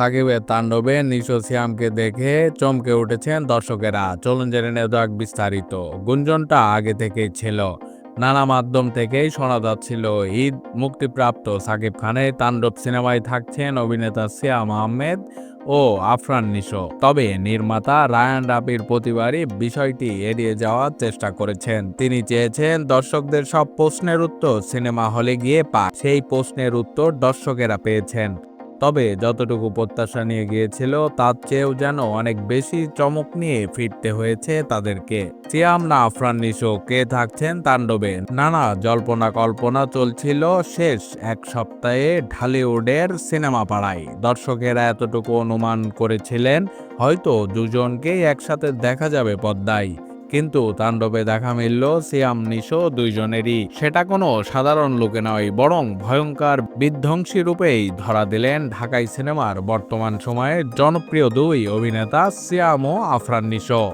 সাকিবের তাণ্ডবে নিশো সিয়ামকে দেখে চমকে উঠেছেন দর্শকেরা। চলুন জেনে নেওয়া যাক বিস্তারিত। গুঞ্জনটা আগে থেকেই ছিল। নানা মাধ্যম থেকেই শোনা যাচ্ছিল ঈদ, মুক্তিপ্রাপ্ত সাকিব খানের তাণ্ডব সিনেমায় থাকছেন অভিনেতা সিয়াম আহমেদ ও আফরান নিশো। তবে নির্মাতা রায়ান রাবির প্রতিবারই বিষয়টি এড়িয়ে যাওয়ার চেষ্টা করেছেন। তিনি চেয়েছেন দর্শকদের সব প্রশ্নের উত্তর সিনেমা হলে গিয়ে পা সেই প্রশ্নের উত্তর দর্শকেরা পেয়েছেন। তবে যতটুকু প্রত্যাশা নিয়ে গিয়েছিল, তার চেয়েও যেন অনেক বেশি চমক নিয়ে ফিরতে হয়েছে তাদেরকে। সিয়াম না আফরান নিশো, কে থাকছেন তাণ্ডবে? নানা জল্পনা কল্পনা চলছিল শেষ এক সপ্তাহে ঢালিউডের সিনেমা পাড়ায়। দর্শকেরা এতটুকু অনুমান করেছিলেন, হয়তো দুজনকেই একসাথে দেখা যাবে পদ্মায়। কিন্তু তাণ্ডবে দেখা মিলল সিয়াম, নিশো দুইজনেরই। সেটা কোনো সাধারণ লোকে নয়, বরং ভয়ঙ্কর বিধ্বংসী রূপেই ধরা দিলেন ঢাকাই সিনেমার বর্তমান সময়ে জনপ্রিয় দুই অভিনেতা সিয়াম ও আফরান, নিশো।